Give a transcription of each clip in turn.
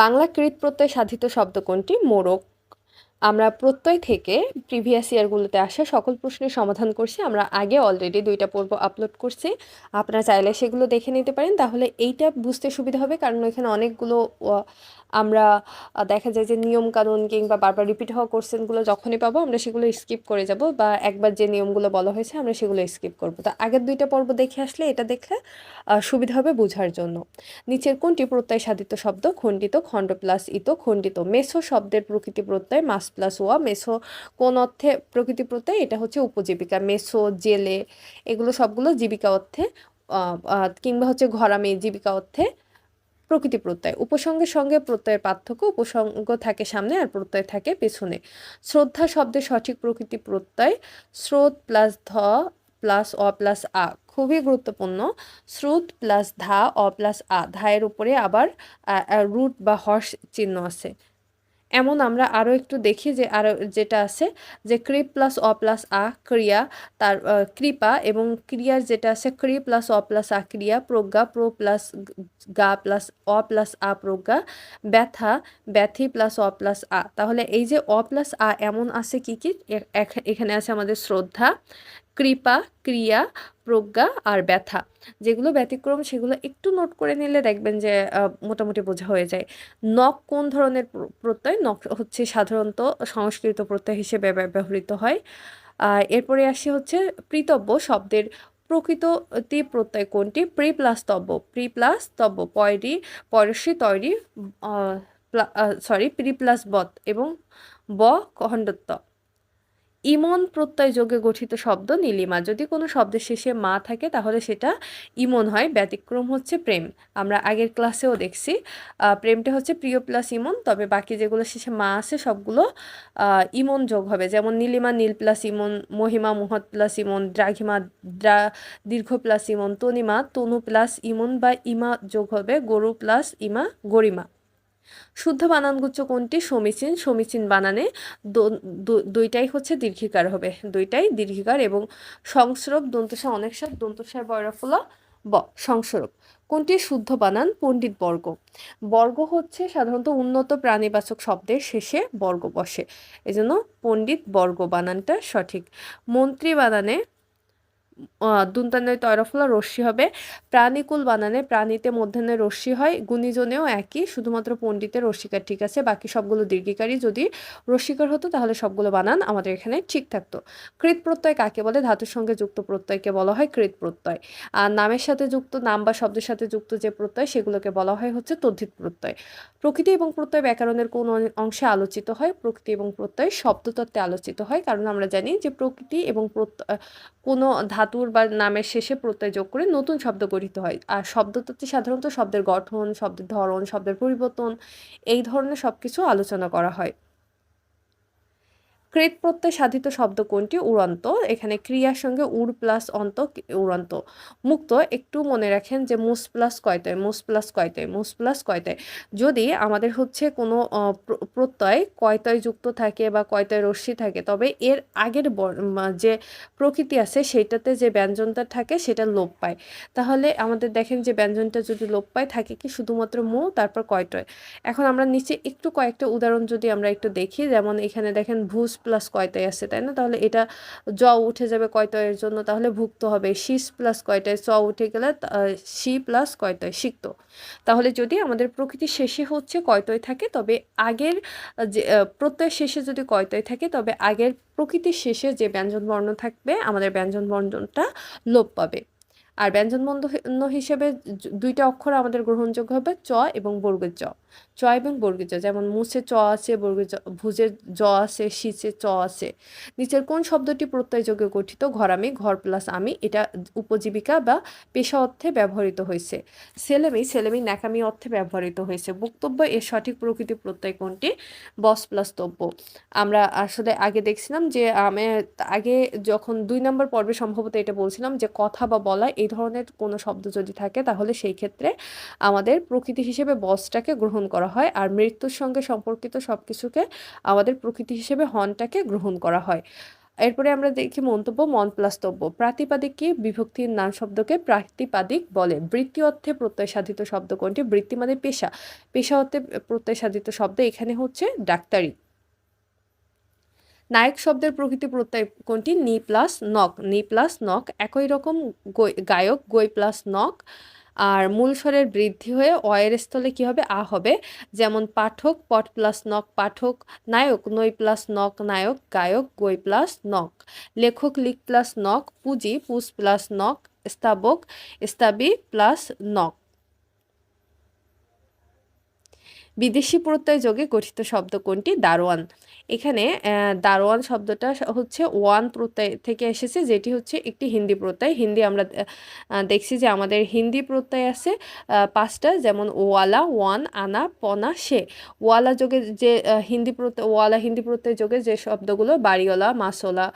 বাংলা কৃত প্রত্যয় সাধিত শব্দ কোনটি? মোরক আমরা প্রত্যয় থেকে প্রিভিয়াস ইয়ারগুলোতে আসা সকল প্রশ্নের সমাধান করছি। আমরা আগে অলরেডি দুইটা পর্ব আপলোড করছি। আপনারা চাইলে সেগুলো দেখে নিতে পারেন। তাহলে এইটা বুঝতে সুবিধা হবে, কারণ এখানে অনেকগুলো আমরা দেখা যায় যে নিয়ম কানুন কিংবা বারবার রিপিট হওয়া কোশ্চেনগুলো যখনই পাবো, আমরা সেগুলো স্কিপ করে যাব বা একবার যে নিয়মগুলো বলা হয়েছে, আমরা সেগুলো স্কিপ করব। তো আগের দুইটা পর্ব দেখে আসলে এটা দেখলে সুবিধা হবে বোঝার জন্য। নিচের কোনটি প্রত্যয় সাধিত শব্দ? খণ্ডিত, খণ্ড প্লাস ইত, খণ্ডিত মেসো শব্দের প্রকৃতি প্রত্যয়, মাস প্লাস ওয়া, মেসো কোন অর্থে প্রকৃতি প্রত্যয়? এটা হচ্ছে উপজীবিকা, মেসো, জেলে, এগুলো সবগুলো জীবিকা অর্থে কিংবা হচ্ছে ঘরামি জীবিকা অর্থে প্রকৃতি প্রত্যয় উপসঙ্গের সঙ্গে প্রত্যয়ের পার্থক্য উপসঙ্গ থাকে সামনে আর প্রত্যয় থাকে পেছনে। শ্রদ্ধা শব্দের সঠিক প্রকৃতি প্রত্যয়, স্রোত প্লাস ধ প্লাস অ প্লাস আ, খুবই গুরুত্বপূর্ণ। স্রোত প্লাস ধা, অ প্লাস আ, ধায়ের উপরে আবার রুট বা হর্ষ চিহ্ন আছে। এমন আমরা আরও একটু দেখি যে আরও যেটা আছে, যে ক্রি প্লাস অ প্লাস আ ক্রিয়া তার কৃপা এবং ক্রিয়ার যেটা আছে ক্রি প্লাস অ প্লাস আ ক্রিয়া, প্রজ্ঞা, প্রো প্লাস গা প্লাস অ প্লাস আ প্রজ্ঞা, ব্যথা, ব্যথি প্লাস অ প্লাস আ। তাহলে এই যে অ প্লাস আ এমন আছে কি কি? এখানে আছে আমাদের শ্রদ্ধা কৃপা, ক্রিয়া, প্রজ্ঞা আর ব্যথা। যেগুলো ব্যতিক্রম, সেগুলো একটু নোট করে নিলে দেখবেন যে মোটামুটি বোঝা হয়ে যায়। নখ কোন ধরনের প্রত্যয়? নখ হচ্ছে সাধারণত সংস্কৃত প্রত্যয় হিসেবে ব্যবহৃত হয়। এরপরে আসি হচ্ছে পৃতব্য শব্দের প্রকৃততি প্রত্যয় কোনটি? প্রি প্লাস তব্য। প্রি প্লাস তব্য পয়রি, পয়রসী তৈরি সরি প্রি প্লাস বত এবং ব, খণ্ডত্ব। ইমন প্রত্যয় যোগে গঠিত শব্দ নীলিমা। যদি কোনো শব্দের শেষে মা থাকে, তাহলে সেটা ইমন হয়, ব্যতিক্রম হচ্ছে প্রেম। আমরা আগের ক্লাসেও দেখছি প্রেমটা হচ্ছে প্রিয় প্লাস ইমন, তবে বাকি যেগুলো শেষে মা আছে, সবগুলো ইমন যোগ হবে। যেমন নীলিমা নীল প্লাস ইমন, মহিমা মহৎ প্লাস ইমন, দ্রাঘিমা দ্রা, দীর্ঘ প্লাস ইমন, তনিমা তনু প্লাস ইমন বা ইমা যোগ হবে, গরু প্লাস ইমা গরিমা। শুদ্ধ বানানগুচ্ছ কোনটি? সমীচীন। সমীচীন বানানে দুইটাই হচ্ছে দীর্ঘিকার হবে। দুইটাই দীর্ঘিকার এবং সংস্রব দন্তসা অনেক সব দন্তসার বয়রফলা ব, সংস্রব। কোনটি? শুদ্ধ বানান, পণ্ডিত বর্গ। বর্গ হচ্ছে সাধারণত উন্নত প্রাণীবাচক শব্দের শেষে বর্গ বসে। এজন্য পণ্ডিত বর্গ বানানটা সঠিক। মন্ত্রী বানানে দুন্তানের তৈরফলা রশ্মি হবে। প্রাণীকুল বানানে প্রাণীতে মধ্যাহ্নে রশ্মি হয়, গুণীজনেও একই, শুধুমাত্র পণ্ডিতের রশ্মিকার ঠিক আছে, বাকি সবগুলো দীর্ঘিকারই যদি রশ্মিকার হতো, তাহলে সবগুলো বানান আমাদের এখানে ঠিক থাকতো। কৃত প্রত্যয় কাকে বলে? ধাতুর সঙ্গে যুক্ত প্রত্যয়কে বলা হয় কৃত প্রত্যয়। আর নামের সাথে যুক্ত, নাম বা শব্দের সাথে যুক্ত যে প্রত্যয়, সেগুলোকে বলা হয় হচ্ছে তদ্ধিত প্রত্যয়। প্রকৃতি এবং প্রত্যয় ব্যাকরণের কোন অংশে আলোচিত হয়? প্রকৃতি এবং প্রত্যয় শব্দতত্ত্বে আলোচিত হয়, কারণ আমরা জানি যে প্রকৃতি এবং প্রত্যয়, কোনো ধাতুর বা নামের শেষে প্রত্যয় যোগ করে নতুন শব্দ গঠিত হয়। আর শব্দতত্ত্বে সাধারণত শব্দের গঠন, শব্দের ধরন, শব্দের পরিবর্তন এই ধরনের সব কিছু আলোচনা করা হয়। কৃত প্রত্যয় সাধিত শব্দ কোনটি? উড়ন্ত। এখানে ক্রিয়ার সঙ্গে উড় প্লাস অন্ত উড়ন্ত। মুক্ত। একটু মনে রাখেন যে মুস প্লাস কয়তয়, মুস প্লাস কয়তয়, মুস প্লাস কয়তয়। যদি আমাদের হচ্ছে কোনো প্র- প্রত্যয় কয়তয় যুক্ত থাকে বা কয়তয় রশ্মি থাকে, তবে এর আগের যে প্রকৃতি আছে সেইটাতে যে ব্যঞ্জনটা থাকে সেটা লোপ পায়। তাহলে আমাদের দেখেন যে ব্যঞ্জনটা যদি লোপ পায়, থাকে কি শুধুমাত্র মু, তারপর কয়টয় এখন আমরা নিচে একটু কয়েকটা উদাহরণ যদি আমরা একটু দেখি, যেমন এখানে দেখেন ভুজ প্লাস কয়টায় আছে, তাই না? তাহলে এটা জ উঠে যাবে কয়তয়ের জন্য? তাহলে ভুক্ত হবে শীষ প্লাস কয়টায়? চ উঠে গেলে শি প্লাস কয়তয় সিক্ত। তাহলে যদি আমাদের প্রকৃতির শেষে হচ্ছে কয়তয় থাকে, তবে আগের যে প্রত্যয় শেষে যদি কয়তয় থাকে, তবে আগের প্রকৃতির শেষে যে ব্যঞ্জন বর্ণ থাকবে, আমাদের ব্যঞ্জন বর্ণটা লোপ পাবে। আর ব্যঞ্জন বর্ণ হিসেবে দুইটা অক্ষর আমাদের গ্রহণযোগ্য হবে চ এবং বর্গের চ চ এবং বর্গের চ যেমন মুছে চ আছে বর্গের চ ভুজের জ আছে শীষে চ আছে। নিচের কোন শব্দটি প্রত্যয়যোগে গঠিত? ঘর আমি, ঘর প্লাস আমি, এটা উপজীবিকা বা পেশা অর্থে ব্যবহৃত হয়েছে। ছেলেমি ছেলেমি ন্যাকামি অর্থে ব্যবহৃত হয়েছে। বক্তব্য এর সঠিক প্রকৃতি প্রত্যয় কোনটি? বস প্লাস তব্য। আমরা আসলে আগে দেখছিলাম যে, আমি আগে যখন দুই নম্বর পর্বে সম্ভবত এটা বলছিলাম যে, কথা বা বলা এই ধরনের কোনো শব্দ যদি থাকে, তাহলে সেই ক্ষেত্রে আমাদের প্রকৃতি হিসেবে বসটাকে গ্রহণ করা হয় আর মৃত্যুর সঙ্গে সম্পর্কিত সব কিছুকে আমাদের প্রকৃতি হিসেবে হনটাকে গ্রহণ করা হয়। এরপরে আমরা দেখি মন্তব্য মন প্লাস্তব্য প্রাতিপাদিককে বিভক্তির নাম শব্দকে প্রাতিপাদিক বলে। বৃত্তি অর্থে প্রত্যয় সাধিত শব্দ কোনটি? বৃত্তি মানে পেশা। পেশা অর্থে প্রত্যয় সাধিত শব্দ এখানে হচ্ছে ডাক্তারি। নায়ক শব্দের প্রকৃতি প্রত্যয় কোনটি? নি প্লাস নক নি প্লাস নক একই রকম গায়ক গই প্লাস নক আর মূল স্বরের বৃদ্ধি হয়ে অয়ের স্থলে কি হবে? আ হবে। যেমন পাঠক, পট প্লাস নক পাঠক, নায়ক, নই প্লাস নক নায়ক, গায়ক, গই প্লাস নক। লেখক লিক প্লাস নক, পুঁজি পুষ প্লাস নক, স্তাবক, স্তাবি প্লাস নক। বিদেশি প্রত্যয় যোগে গঠিত শব্দ কোনটি? দারোয়ান। এখানে দারোয়ান শব্দটা হচ্ছে ওয়ান প্রত্যয় থেকে এসেছে, যেটি হচ্ছে একটি হিন্দি প্রত্যয়। হিন্দি আমরা দেখছি যে আমাদের হিন্দি প্রত্যয় আছে পাঁচটা, যেমন ওয়ালা, ওয়ান, আনা, পনা, সে। ওয়ালা যোগে যে হিন্দি প্রত্যয়, ওয়ালা হিন্দি প্রত্যয় যোগে যে শব্দগুলো, বাড়িওয়ালা, মাসোলা,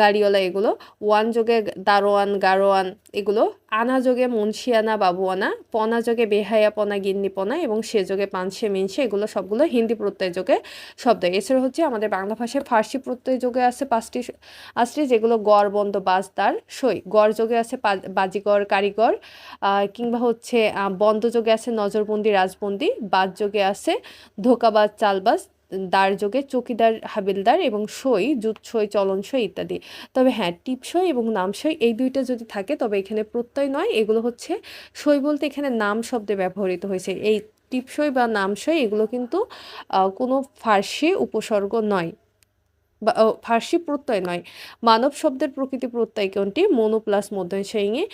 গাড়িওয়ালা, এগুলো, ওয়ান যোগে দারোয়ান, গারোয়ান, এগুলো, আনা যোগে মুন্সিয়ানা, বাবুয়ানা, পনা যোগে বেহায়া পনা গিন্নি পনা এবং সে যোগে পানসে মিনসে এগুলো সবগুলো হিন্দি প্রত্যয় যোগে শব্দ। এছাড়া হচ্ছে আমাদের বাংলা ভাষায় ফার্সি প্রত্যয় যোগে আছে পাঁচটি আসছে যেগুলো গড় বন্ধ বাজদার সই। গড় যোগে আছে বাজিগর, কারিগর কিংবা হচ্ছে বন্ধ যোগে আছে নজরবন্দি, রাজবন্দি, বাজ যোগে আছে ধোকাবাজ, চালবাজ দার যোগে চকিদার, হাবিলদার এবং সই জুত সই, চলন সই ইত্যাদি। তবে হ্যাঁ টিপসই এবং নামসই এই দুইটা যদি থাকে তবে এখানে প্রত্যয় নয়। এগুলো হচ্ছে সই বলতে এখানে নাম শব্দে ব্যবহৃত হয়েছে। এই টিপসই বা নামসই এগুলো কিন্তু কোনো ফার্সি উপসর্গ নয় বা ফার্সি প্রত্যয় নয়। মানব শব্দের প্রকৃতি প্রত্যয় কোনটি? মনু প্লাস মধ্যাংশায়িঙে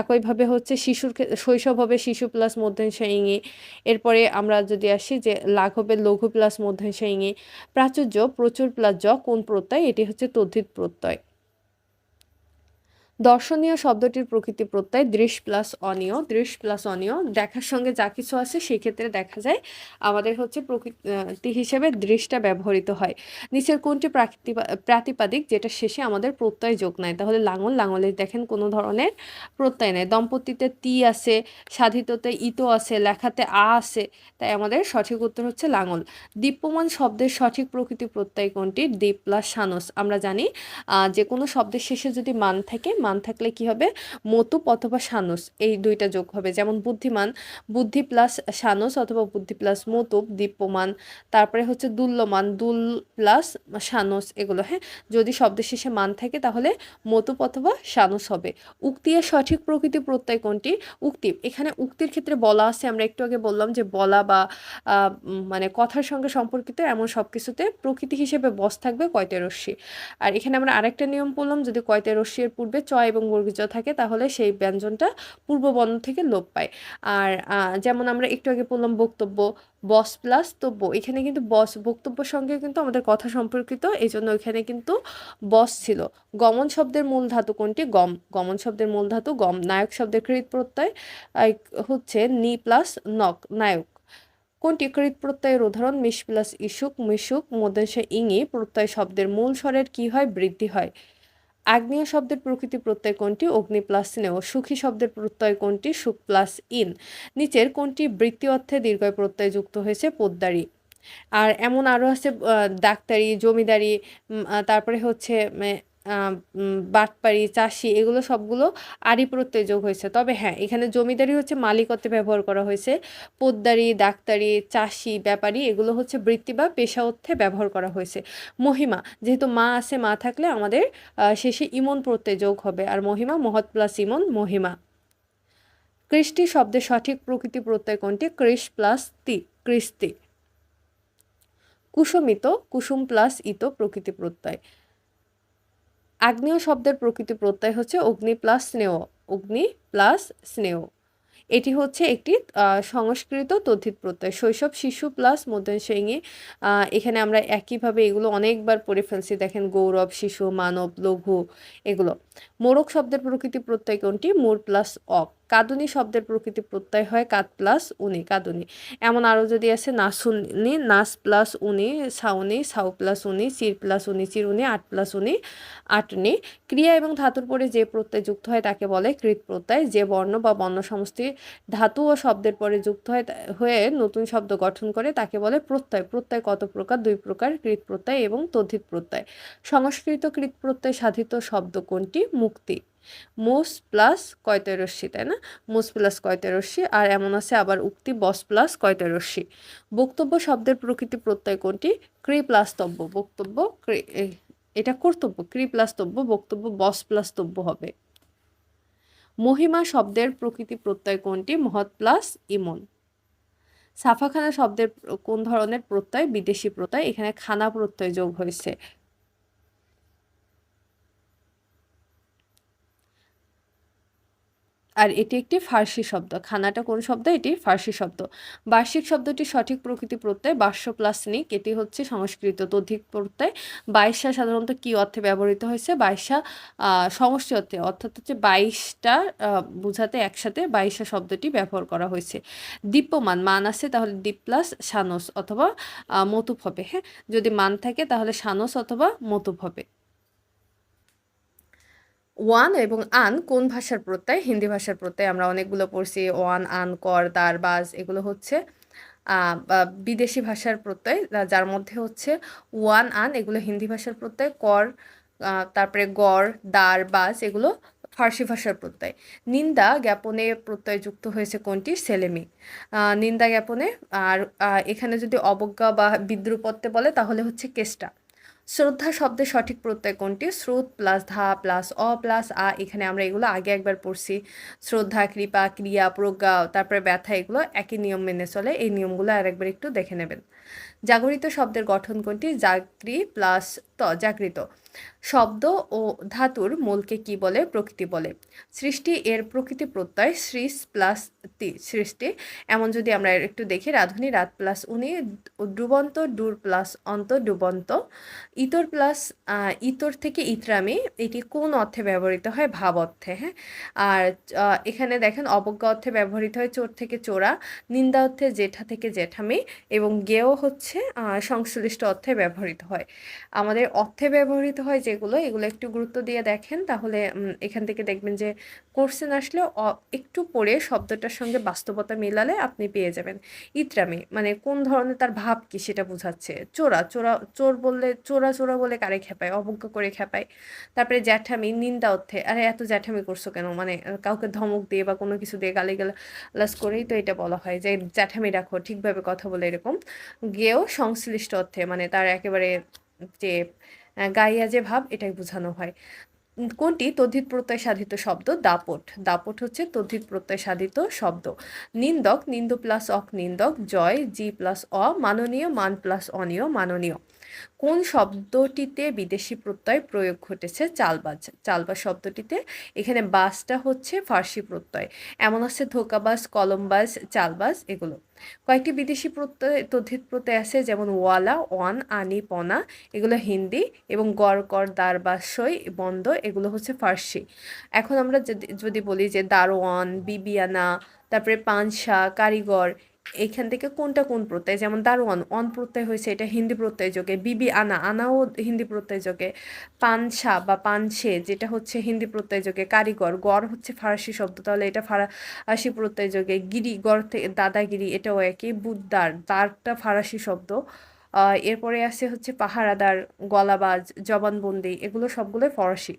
একইভাবে হচ্ছে শিশুর শৈশব হবে শিশু প্লাস মধ্যাংশায়িঙে এরপরে আমরা যদি আসি যে লাঘ হবে লঘু প্লাস মধ্যাংশায়িঙে প্রাচুর্য, প্রচুর প্লাস জ কোন প্রত্যয়? এটি হচ্ছে তদ্ধিত প্রত্যয়। দর্শনীয় শব্দটির প্রকৃতি প্রত্যয়, দৃশ প্লাস অনিয়। দৃশ প্লাস অনিয়, দেখার সঙ্গে যা কিছু আছে সেক্ষেত্রে দেখা যায় আমাদের হচ্ছে প্রকৃতি হিসেবে দৃশটা ব্যবহৃত হয়। নিচের কোনটি প্রাতিপাদিক যেটা শেষে আমাদের প্রত্যয় যোগ নাই তাহলে লাঙল লাঙলে দেখেন কোনো ধরনের প্রত্যয় নেই। দম্পতিতে তি আছে, সাধিততে ইতো আছে, লেখাতে আ আছে, তাই আমাদের সঠিক উত্তর হচ্ছে লাঙল। দীপ্যমান শব্দের সঠিক প্রকৃতি প্রত্যয় কোনটি? দ্বীপ প্লাস সানস। আমরা জানি যে কোনো শব্দের শেষে যদি মান থাকে মান থাকলে কি হবে? মতুপ অথবা সানস, এই দুইটা যোগ হবে। যেমন বুদ্ধিমান, বুদ্ধি প্লাস সানস অথবা বুদ্ধি প্লাস মতুপ, দীপ্যমান। তারপরে হচ্ছে দুল্যমান, দুল প্লাস সানস, এগুলো হ্যাঁ? যদি শব্দের শেষে মান থাকে, তাহলে মতুপ অথবা সানস হবে। উক্তি এর সঠিক প্রকৃতি প্রত্যয় কোনটি? উক্তি, এখানে উক্তির ক্ষেত্রে বলা আছে, আমরা একটু আগে বললাম যে বলা বা মানে কথার সঙ্গে সম্পর্কিত এমন সব কিছুতে প্রকৃতি হিসেবে বস থাকবে কয়তে রশ্মি। আর এখানে আমরা আরেকটা নিয়ম বললাম, যদি কয়তে রশ্মি এর পূর্বে চ এবং বর্গীজ থাকে, তাহলে সেই ব্যঞ্জনটা পূর্ববর্ণ থেকে লোপ পায়। আর যেমন আমরা একটু আগে বললাম বক্তব্য, বস প্লাস তব্য। এখানে কিন্তু বস বক্তব্যের সঙ্গে কিন্তু আমাদের কথা সম্পর্কিত এই জন্য এখানে কিন্তু বস ছিল। গমন শব্দের মূল ধাতু কোনটি? গম। গমন শব্দের মূল ধাতু গম। নায়ক শব্দের কৃত প্রত্যয় হচ্ছে নি প্লাস নক নায়ক। কোনটি? কৃত প্রত্যয়ের উদাহরণ মিশ প্লাস ইসুক, মিশুক মধ্যে ইঙি। প্রত্যয় শব্দের মূল স্বরের কি হয়? বৃদ্ধি হয়। আগ্নেয় শব্দের প্রকৃতি প্রত্যয় কোনটি অগ্নি প্লাস স্নেহ সুখী শব্দের প্রত্যয় কোনটি সুখ প্লাস ইন নিচের কোনটি বৃত্তি অর্থে দীর্ঘয় প্রত্যয় যুক্ত হয়েছে পোদ্দারি। আর এমন আরও আছে ডাক্তারি জমিদারি তারপরে হচ্ছে বাটপাড়ি, চাষি এগুলো সবগুলো আরি প্রত্যয় যোগ হয়েছে। তবে হ্যাঁ এখানে জমিদারি হচ্ছে মালিকত্বে ব্যবহার করা হয়েছে। পোদ্দারি, ডাক্তারি, চাষি, ব্যাপারী এগুলো হচ্ছে বৃত্তি বা পেশা অর্থে ব্যবহার করা হয়েছে। মহিমা, যেহেতু মা আছে, মা থাকলে আমাদের শেষে ইমন প্রত্যয় যোগ হবে। আর মহিমা, মহৎ প্লাস ইমন, মহিমা। কৃষ্টি শব্দের সঠিক প্রকৃতি প্রত্যয় কোনটি? কৃষ প্লাস তি, কৃষ্টি। কুসুমিত, কুসুম প্লাস ইত প্রকৃতি প্রত্যয়। আগ্নেয় শব্দের প্রকৃতি প্রত্যয় হচ্ছে অগ্নি প্লাস স্নেহ, অগ্নি প্লাস স্নেহ। এটি হচ্ছে একটি সংস্কৃত তদ্ধিত প্রত্যয়। শৈশব, শিশু প্লাস মধ্যাংশিঙে এখানে আমরা একইভাবে এগুলো অনেকবার পড়ে ফেলছি। দেখেন গৌরব, শিশু, মানব, লঘু, এগুলো। মোরক শব্দের প্রকৃতি প্রত্যয় কোনটি? মোর প্লাস অক কাদুনি শব্দের প্রকৃতি প্রত্যয় হয় কাত প্লাস উনি, কাদুনি। এমন আরও যদি আছে, নাসুনি, নাস প্লাস উনি, সাউনি, সাউ প্লাস উনি, চির প্লাস উনি, চির উনি, আট প্লাস উনি, আটনি। ক্রিয়া এবং ধাতুর পরে যে প্রত্যয় যুক্ত হয়, তাকে বলে কৃত প্রত্যয়। যে বর্ণ বা বর্ণ সমষ্টি ধাতু ও শব্দের পরে যুক্ত হয় হয়ে নতুন শব্দ গঠন করে, তাকে বলে প্রত্যয়। প্রত্যয় কত প্রকার? দুই প্রকার, কৃত প্রত্যয় এবং তদ্ধিত প্রত্যয়। সংস্কৃত কৃত প্রত্যয় সাধিত শব্দ কোনটি? মুক্তি। মোস প্লাস কয়তেরস্যি তাই না? মোস প্লাস কয়তেরস্যি আর এমন আছে আবার উক্তি, বস প্লাস কয়তেরস্যি বক্তব্য শব্দের প্রকৃতি প্রত্যয় কোনটি? ক্রি প্লাস তব্য, বক্তব্য ক্রি এটা কর্তব্য, ক্রি প্লাস তব্য, বক্তব্য বস প্লাস তব্য হবে। মহিমা শব্দের প্রকৃতি প্রত্যয় কোনটি? মহৎ প্লাস ইমন। সাফাখানা শব্দের কোন ধরনের প্রত্যয়? বিদেশি প্রত্যয়। এখানে খানা প্রত্যয় যোগ হয়েছে। আর এটি একটি ফার্সি শব্দ। খানাটা কোন শব্দ? এটি ফার্সি শব্দ। বার্ষিক শব্দটি সঠিক প্রকৃতি প্রত্যয়, বার্ষ প্লাস নিক। এটি হচ্ছে সংস্কৃত তদ্ধিক প্রত্যয়। বাইশা সাধারণত কি অর্থে ব্যবহৃত হয়েছে? বাইশা সমষ্টি অর্থে, অর্থাৎ হচ্ছে বাইশটা বুঝাতে একসাথে বাইশা শব্দটি ব্যবহার করা হয়েছে। দীপ্যমান, মান আছে তাহলে দীপ প্লাস সানস অথবা মতুপ হবে হ্যাঁ? যদি মান থাকে তাহলে সানস অথবা মতুপ হবে। ওয়ান এবং আন কোন ভাষার প্রত্যয়? হিন্দি ভাষার প্রত্যয়। আমরা অনেকগুলো পড়ছি, ওয়ান, আন, কর, দার, বাজ, এগুলো হচ্ছে বিদেশি ভাষার প্রত্যয় যার মধ্যে হচ্ছে ওয়ান, আন, এগুলো হিন্দি ভাষার প্রত্যয়, কর তারপরে গড়, দার, বাজ, এগুলো ফার্সি ভাষার প্রত্যয়। নিন্দা জ্ঞাপনে প্রত্যয় যুক্ত হয়েছে কোনটি? সেলেমি। নিন্দা জ্ঞাপনে, আর এখানে যদি অবজ্ঞা বা বিদ্রুপত্তে বলে, তাহলে হচ্ছে কেষ্টা। শ্রদ্ধা শব্দের সঠিক প্রত্যয় কোনটি? স্রোত প্লাস ধা প্লাস অ প্লাস আ, এখানে আমরা এগুলো আগে একবার পড়ছি। শ্রদ্ধা, কৃপা, ক্রিয়া, প্রজ্ঞা, তারপরে ব্যথা, এগুলো একই নিয়ম মেনে চলে। এই নিয়মগুলো আর একবার একটু দেখে নেবেন। জাগরিত শব্দের গঠন কোনটি? জাগরি প্লাস ত জাগৃত শব্দ ও ধাতুর মূলকে কি বলে? প্রকৃতি বলে। সৃষ্টি এর প্রকৃতি প্রত্যয় সৃষ প্লাস তি সৃষ্টি। এমন যদি আমরা একটু দেখি, রাধুনি, রাত প্লাস উনি, ডুবন্ত, ডুর প্লাস অন্ত, ডুবন্ত। ইতর প্লাস ইতর থেকে ইতরামি, এটি কোন অর্থে ব্যবহৃত হয়? ভাব অর্থে হ্যাঁ? আর এখানে দেখেন, অবজ্ঞা অর্থে ব্যবহৃত হয় চোর থেকে চোরা, নিন্দা অর্থে জেঠা থেকে জেঠামি, এবং গেও হচ্ছে সংশ্লিষ্ট অর্থে ব্যবহৃত হয়। আমাদের অর্থে ব্যবহৃত হয় যেগুলো, এগুলো একটু গুরুত্ব দিয়ে দেখেন। তাহলে এখান থেকে দেখবেন যে কোর্সেন আসলে একটু পড়ে শব্দটার সঙ্গে বাস্তবতা মেলালে আপনি পেয়ে যাবেন। ইত্রামি মানে কোন ধরনের তার ভাব কি সেটা বোঝাচ্ছে? চোরা চোরা, চোর বললে চোরা চোরা বলে কারে খেপায়? অবজ্ঞা করে খেপায়। তারপরে জ্যাঠামি, নিন্দা অর্থে, আরে, এত জ্যাঠামি করছ কেন? মানে কাউকে ধমক দিয়ে বা কোনো কিছু দিয়ে গালি গালাস করেই তো এটা বলা হয় যে, জ্যাঠামি, রাখো, ঠিকভাবে কথা বলে এরকম। গেও সংশ্লিষ্ট অর্থে মানে তার একেবারে যে গাইয়া যে ভাব, এটাই বোঝানো হয়। কোনটি? তদ্ধিত প্রত্যয় সাধিত শব্দ, দাপট। দাপট হচ্ছে তদ্ধিত প্রত্যয় সাধিত শব্দ। নিন্দক, নিন্দ প্লাস অক নিন্দক, জয়, জি প্লাস অ, মাননীয়, মান প্লাস অনীয়, মাননীয়। কোন শব্দটিতে বিদেশি প্রত্যয় প্রয়োগ ঘটেছে? চালবাজ চালবাজ শব্দটিতে। এখানে বাসটা হচ্ছে ফার্সি প্রত্যয়। এমন আছে ধোকাবাজ, কলমবাজ, চালবাজ, এগুলো। কয়েকটি বিদেশি প্রত্যয় তদ্ধিত প্রত্যয় আছে, যেমন ওয়ালা, ওয়ান, আনি, পনা, এগুলো হিন্দি এবং গড়, কর দারবাসই বন্ধ এগুলো হচ্ছে ফার্সি। এখন আমরা যদি যদি বলি যে দারোয়ান, বিবিয়ানা, তারপরে পানসা, কারিগর এখান থেকে কোনটা কোন প্রত্যয়? যেমন দারোয়ান, অন প্রত্যয় হয়েছে এটা হিন্দি প্রত্যয় যোগে বিবি আনা, আনাও হিন্দি প্রত্যয় যোগে পানসা বা পানসে যেটা হচ্ছে হিন্দি প্রত্যয় যোগে কারিগর, গড় হচ্ছে ফারাসি শব্দ, তাহলে এটা ফারাসি প্রত্যয় যোগে গিরি, গড় থেকে দাদাগিরি এটাও একই। বুদ্দার দারটা ফারাসি শব্দ। এরপরে আছে হচ্ছে পাহারাদার, গলাবাজ, জবানবন্দি, এগুলো সবগুলোই ফরাসি।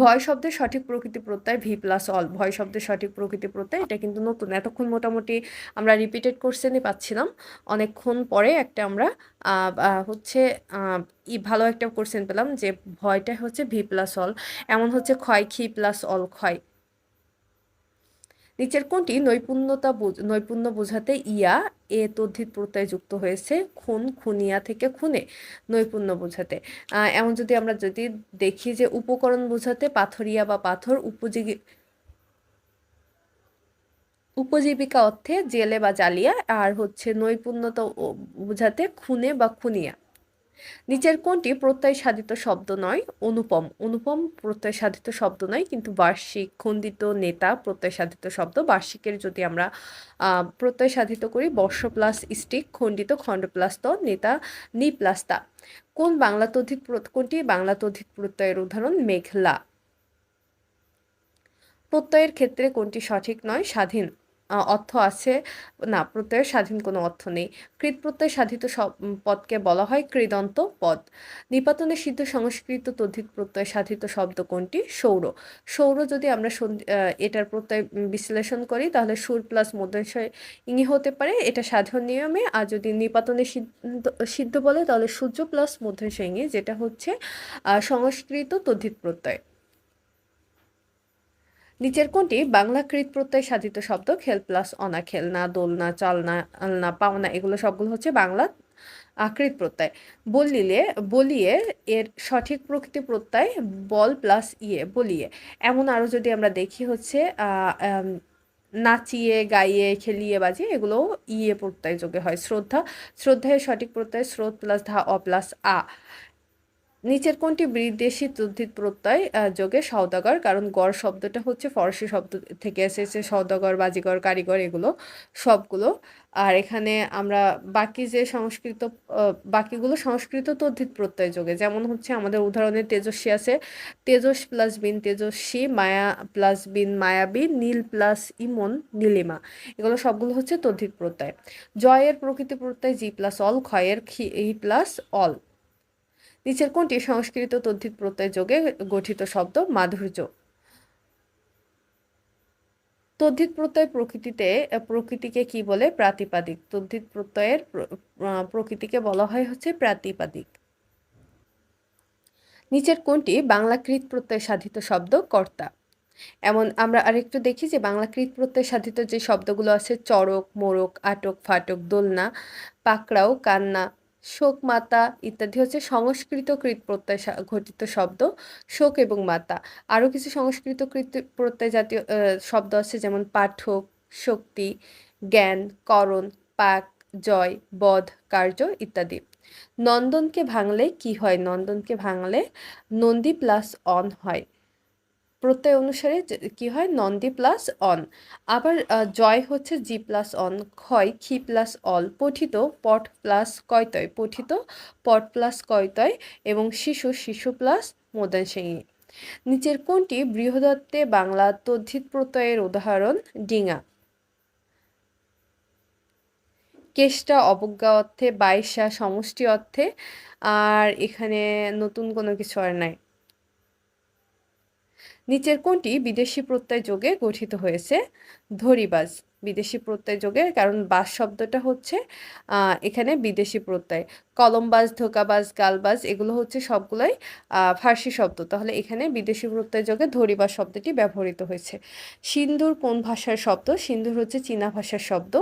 ভয় শব্দের সঠিক প্রকৃতি প্রত্যয় ভি প্লাস অল ভয় শব্দের সঠিক প্রকৃতি প্রত্যয়, এটা কিন্তু নতুন। এতক্ষণ মোটামুটি আমরা রিপিটেড কোশ্চেনই পাচ্ছিলাম। অনেকক্ষণ পরে একটা আমরা হচ্ছে ই ভালো একটা কোশ্চেন পেলাম যে ভয়টা হচ্ছে ভি প্লাস অল এমন হচ্ছে ক্ষয় খি প্লাস অল ক্ষয়। নিচের কোনটি নৈপুণ্যতা নৈপুণ্য বোঝাতে ইয়া, এ তদ্ধিত প্রত্যয় যুক্ত হয়েছে খুন, খুনিয়া থেকে খুনে, নৈপুণ্য বোঝাতে। এমন যদি আমরা যদি দেখি যে উপকরণ বোঝাতে পাথরিয়া বা পাথর উপযোগী উপজীবিকা অর্থে জেলে বা জালিয়া, আর হচ্ছে নৈপুণ্যতা বোঝাতে খুনে বা খুনিয়া। নিচের কোনটি প্রত্যয় সাধিত শব্দ নয়, অনুপম অনুপম প্রত্যয় সাধিত শব্দ নয়, কিন্তু বার্ষিক খণ্ডিত নেতা প্রত্যয় সাধিত শব্দ। বার্ষিকের যদি আমরা প্রত্যয় সাধিত করি, বর্ষ প্লাস স্টিক, খণ্ডিত খণ্ড প্লাস ত, নেতা নি প্লাস তা। কোন বাংলা তদ্ধিত কোনটি বাংলা তদ্ধিত প্রত্যয়ের উদাহরণ? মেঘলা। প্রত্যয়ের ক্ষেত্রে কোনটি সঠিক নয়? স্বাধীন। অর্থ আছে। না, প্রত্যয়ের স্বাধীন কোনো অর্থ নেই। কৃত প্রত্যয় সাধিত পদকে বলা হয় কৃদন্ত পদ। নিপাতনে সিদ্ধ সংস্কৃত তদ্ধিত প্রত্যয় সাধিত শব্দ কোনটি? সৌর। সৌর যদি আমরা এটার প্রত্যয় বিশ্লেষণ করি, তাহলে সুর প্লাস মধ্যাংশয় ইঙ্গি হতে পারে। এটা সাধারণ নিয়মে। আর যদি নিপাতনে সিদ্ধ সিদ্ধ বলে, তাহলে সূর্য প্লাস মধ্যাংশয় ইঙ্গি, যেটা হচ্ছে সংস্কৃত তদ্ধিত প্রত্যয়। নিচের কোনটি বাংলাকৃত প্রত্যয় সাধিত শব্দ, খেল প্লাস অনাখেল না দোলনা, চালনা, আলনা, পাওনা, এগুলো সবগুলো হচ্ছে বাংলা আকৃত প্রত্যয়। বলিলে, বলিয়ে এর সঠিক প্রকৃতি প্রত্যয় বল প্লাস ইয়ে বলিয়ে। এমন আরও যদি আমরা দেখি হচ্ছে নাচিয়ে, গাইয়ে, খেলিয়ে, বাজিয়ে এগুলো ইয়ে প্রত্যয় যোগে হয়। শ্রদ্ধা, শ্রদ্ধায় সঠিক প্রত্যয়, স্রোত প্লাস ধা, অ প্লাস আ। নিচের কোনটি বিদেশি তদ্ধিত প্রত্যয় যোগে সৌদাগর কারণ গড় শব্দটা হচ্ছে ফরাসি শব্দ থেকে এসেছে সৌদাগর বাজিগর, কারিগর, এগুলো সবগুলো। আর এখানে আমরা বাকি যে সংস্কৃত বাকিগুলো সংস্কৃত তদ্ধিত প্রত্যয় যোগে। যেমন হচ্ছে আমাদের উদাহরণে তেজস্বী আছে, তেজস প্লাস বিন তেজস্বী, মায়া প্লাস বিন মায়াবী, নীল প্লাস ইমন নীলিমা। এগুলো সবগুলো হচ্ছে তদ্ধিত প্রত্যয়। জয়ের প্রকৃতি প্রত্যয়, জি প্লাস অল, ক্ষয়ের ই প্লাস অল। নিচের কোনটি সংস্কৃত তদ্ধিত প্রত্যয় যোগে গঠিত শব্দ? মাধুর্য। তদ্ধিত প্রত্যয় প্রকৃতিতে প্রকৃতিকে কি বলে? প্রাতিপাদিক। তদ্ধিত প্রত্যয়ের প্রকৃতিকে বলা হয় হচ্ছে প্রাতিপাদিক। নিচের কোনটি? বাংলাকৃত প্রত্যয় সাধিত শব্দ, কর্তা। এমন আমরা আরেকটু দেখি যে বাংলাকৃত প্রত্যয় সাধিত যে শব্দগুলো আছে, চড়ক, মোড়ক, আটক, ফাটক, দোলনা, পাকড়াও, কান্না শোক মাতা ইত্যাদি হচ্ছে সংস্কৃতকৃত প্রত্যয় ঘটিত শব্দ, শোক এবং মাতা। আরও কিছু সংস্কৃত সংস্কৃতকৃত প্রত্যয় জাতীয় শব্দ আছে যেমন পাঠক, শক্তি, জ্ঞান, করণ, পাক, জয়, বধ, কার্য ইত্যাদি। নন্দনকে ভাঙলে কি হয়? নন্দনকে ভাঙলে নন্দী প্লাস অন হয়। প্রত্যয় অনুসারে কি হয়? নন্দী প্লাস অন। আবার জয় হচ্ছে জি প্লাস অন, ক্ষয় খি প্লাস অল, পঠিত, পট প্লাস কয়তয়? পঠিত, পট প্লাস কয়তয় এবং শিশু শিশু প্লাস মোদান সিংহী নিচের কোনটি বৃহদত্তে বাংলা তদ্ধিত প্রত্যয়ের উদাহরণ, ডিঙা। কেষ্টা অবজ্ঞা অর্থে, বাইশা সমষ্টি অর্থে, আর এখানে নতুন কোনো কিছু আর নাই। নিচের কোনটি বিদেশি প্রত্যয় যোগে গঠিত হয়েছে। ধরিবাজ বিদেশি প্রত্যয় যোগের, কারণ বাস শব্দটা হচ্ছে এখানে বিদেশি প্রত্যয়। কলমবাজ ধোকাবাজ গালবাজ এগুলো হচ্ছে সবগুলোই ফার্সি শব্দ। তাহলে এখানে বিদেশি প্রত্যয় যোগে ধরিবাজ শব্দটি ব্যবহৃত হয়েছে। সিন্ধুর কোন ভাষার শব্দ? সিন্ধুর হচ্ছে চীনা ভাষার শব্দ।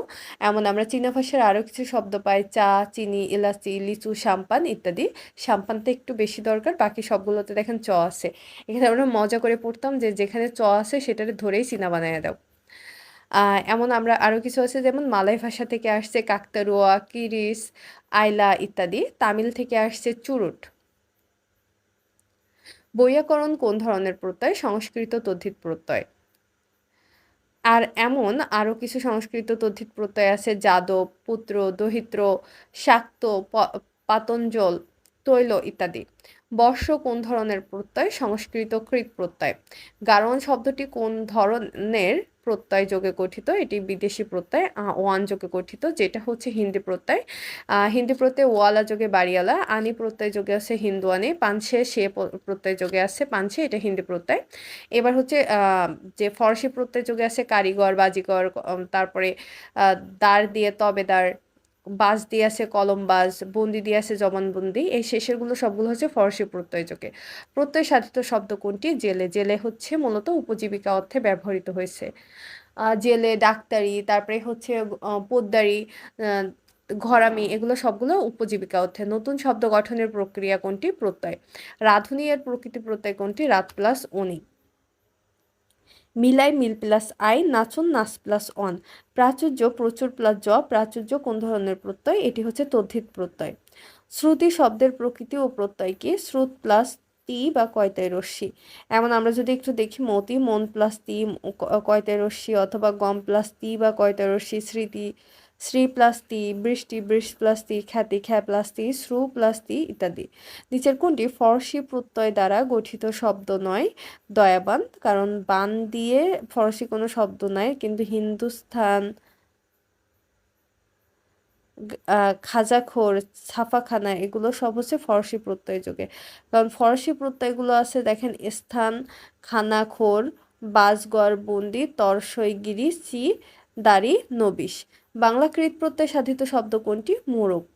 এমন আমরা চীনা ভাষার আরও কিছু শব্দ পাই, চা, চিনি, এলাচি, লিচু সাম্পান ইত্যাদি। সাম্পানতে একটু বেশি দরকার, বাকি সবগুলোতে দেখেন চ আছে। এখানে আমরা মজা করে পড়তাম যে যেখানে চ আছে সেটারে ধরেই চীনা বানায় দাও। এমন আমরা আরও কিছু আছে, যেমন মালয় ভাষা থেকে আসছে কাকতারুয়া, কিরিস, আইলা ইত্যাদি। তামিল থেকে আসছে চুরুট। বৈয়াকরণ কোন ধরনের প্রত্যয়? সংস্কৃত তদ্ধিত প্রত্যয়। আর এমন আরও কিছু সংস্কৃত তদ্ধিত প্রত্যয় আছে, যাদব, পুত্র, দহিত্র, শাক্ত পাতঞ্জল, তৈল ইত্যাদি। বর্ষ কোন ধরনের প্রত্যয়? সংস্কৃত কৃত প্রত্যয়। গারোয়ান শব্দটি কোন ধরনের প্রত্যয় যোগে গঠিত, এটি বিদেশি প্রত্যয় ওয়ান যোগে গঠিত, যেটা হচ্ছে হিন্দি প্রত্যয়। হিন্দি প্রত্যয় ওয়ালা যোগে বাড়িয়ালা, আনি প্রত্যয় যোগে আছে হিন্দু আনি পাঞ্ছে সে প্রত্যয় যোগে আছে পাঞ্ছে এটা হিন্দি প্রত্যয়। এবার হচ্ছে যে ফরাসি প্রত্যয় যোগে আছে কারিগর, বাজিগর তারপরে দাঁড় দিয়ে তবেদার বাস দিয়ে আছে কলম বাস, বন্দি দিয়ে আছে জবানবন্দি এই শেষেরগুলো সবগুলো হচ্ছে ফরাসি প্রত্যয় যোগে প্রত্যয় সাধিত শব্দ কোনটি? জেলে। জেলে হচ্ছে মূলত উপজীবিকা অর্থে ব্যবহৃত হয়েছে। জেলে ডাক্তারি, তারপরে হচ্ছে পোদ্দারি ঘরামি, এগুলো সবগুলো উপজীবিকা অর্থে। নতুন শব্দ গঠনের প্রক্রিয়া কোনটি? প্রত্যয়। রাধুনী এর প্রকৃতি প্রত্যয় কোনটি? রাত প্লাস উনি মিলাই মিল প্লাস আই, নাচন নাচ প্লাস অন। প্রাচুর্য, প্রচুর প্লাস জ প্রাচুর্য কোন ধরনের প্রত্যয়? এটি হচ্ছে তদ্ধিত প্রত্যয়। শ্রুতি শব্দের প্রকৃতি ও প্রত্যয় কি? শ্রুত প্লাস তি বা কয়তায় রশ্মি। এমন আমরা যদি একটু দেখি, মতি, মন প্লাস তি কয়তায় রশ্মি অথবা গম প্লাস তি বা কয়তায় রশ্মি, স্মৃতি শ্রী প্লাস তি বৃষ্টি, বৃষ প্লাস খ্যাতি, খ্যা শ্রু প্লাস তি ইত্যাদি। নিচের কোনটি? ফরসি প্রত্যয় দ্বারা গঠিত শব্দ নয়, দয়াবান, কারণ বান দিয়ে ফরসি কোনো শব্দ নাই, কিন্তু হিন্দুস্থান খাজাখোর, ছাপাখানা, এগুলো সব হচ্ছে ফরাসি প্রত্যয় যোগে। কারণ ফরাসি প্রত্যয়গুলো আছে, দেখেন, স্থান, খানাখোর বাজগড় বন্দি, তরসইগিরি সি দাড়ি নবিশ। বাংলা কৃত প্রত্যয় সাধিত শব্দ কোনটি? মোরক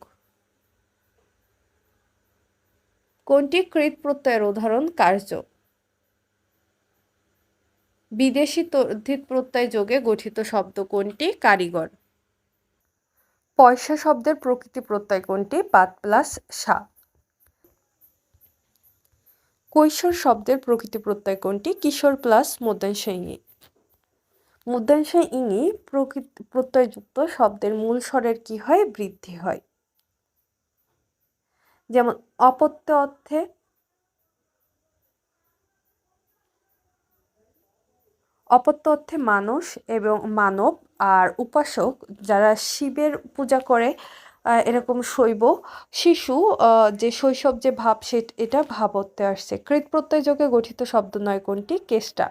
কোনটি কৃত প্রত্যয়ের উদাহরণ? কার্য। বিদেশি তদ্ধিত প্রত্যয় যোগে গঠিত শব্দ কোনটি? কারিগর। পয়সা শব্দের প্রকৃতি প্রত্যয় কোনটি? পাত প্লাস সা। কৈশোর শব্দের প্রকৃতি প্রত্যয় কোনটি? কিশোর প্লাস মধ্যাংশইনি মধ্যাংশ ইনি প্রকৃতি, প্রত্যয়যুক্ত শব্দের মূল স্বরের কি হয়? বৃদ্ধি হয়। যেমন, অপত্য অর্থে অপত্য অর্থে মানুষ এবং মানব আর উপাসক যারা শিবের পূজা করে এরকম শৈব, শিশু যে শৈশব যে ভাব সে, এটা ভাব অর্থে আসছে। কৃত প্রত্যয় যোগে গঠিত শব্দ নয় কোনটি? কেষ্টা।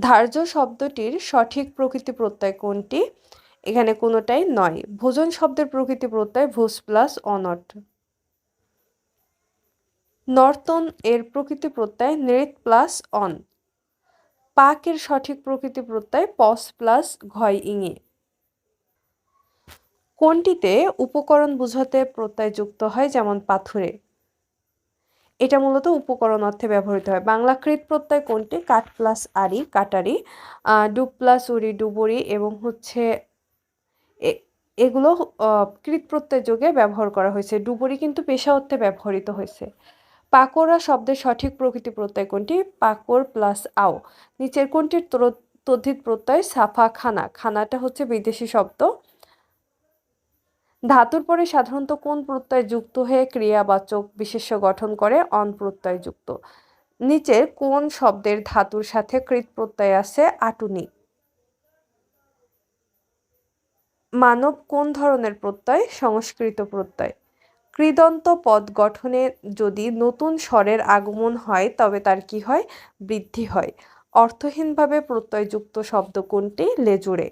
ধার্য শব্দটির সঠিক প্রকৃতি প্রত্যয় কোনটি? এখানে কোনোটাই নয়। ভোজন শব্দের প্রকৃতি প্রত্যয় ভোজ প্লাস অনর্থ নর্তন এর প্রকৃতি প্রত্যয় নৃত প্লাস অন। পাকের সঠিক প্রকৃতি প্রত্যয় পস প্লাস ঘয় ইঙে। কোনটিতে উপকরণ বুঝাতে প্রত্যয় যুক্ত হয়? যেমন পাথুরে। এটা মূলত উপকরণ অর্থে ব্যবহৃত হয়। বাংলা কৃত প্রত্যয় কোনটি কাঠ প্লাস আরি কাটারি ডুব প্লাস উড়ি, ডুবুরি এবং হচ্ছে এগুলো কৃত প্রত্যয় যোগে ব্যবহার করা হয়েছে। ডুবুরি কিন্তু পেশা অর্থে ব্যবহৃত হয়েছে। পাকোড়া শব্দের সঠিক প্রকৃতি প্রত্যয় কোনটি পাকর প্লাস আও। নিচের কোনটির তদ্ধিত প্রত্যয় সাফা খানা। খানাটা হচ্ছে বিদেশি শব্দ। ধাতুর পরে সাধারণত কোন প্রত্যয় যুক্ত হয়ে ক্রিয়াবাচক বিশেষ্য গঠন করে অন প্রত্যয় যুক্ত? নিচের কোন শব্দের ধাতুর সাথে কৃত প্রত্যয় আছে? আটুনি। মানব কোন ধরনের প্রত্যয়? সংস্কৃত প্রত্যয়। কৃদন্ত পদ গঠনে যদি নতুন স্বরের আগমন হয়, তবে তার কি হয়? বৃদ্ধি হয়। অর্থহীনভাবে প্রত্যয়যুক্ত শব্দ কোনটি? লেজুড়ে।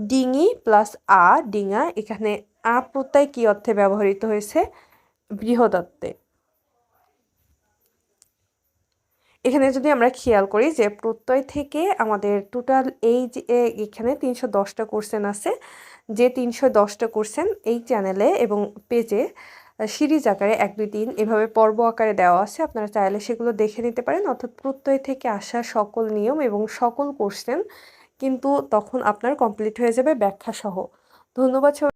ডিঙি প্লাস আ, ডিঙা, এখানে আ প্রত্যয় কি অর্থে ব্যবহৃত হয়েছে? বৃহদত্তে। এখানে যদি আমরা খেয়াল করি যে প্রত্যয় থেকে আমাদের টোটাল এই যে এখানে তিনশো দশটা কোর্সেন আছে। যে তিনশো দশটা কোর্সেন এই চ্যানেলে এবং পেজে সিরিজ আকারে এক, দুই, তিন এভাবে পর্ব আকারে দেওয়া আছে। আপনারা চাইলে সেগুলো দেখে নিতে পারেন। অর্থাৎ প্রত্যয় থেকে আসা সকল নিয়ম এবং সকল কোশ্চেন কিন্তু তখন আপনার কমপ্লিট হয়ে যাবে ব্যাখ্যাসহ। ধন্যবাদ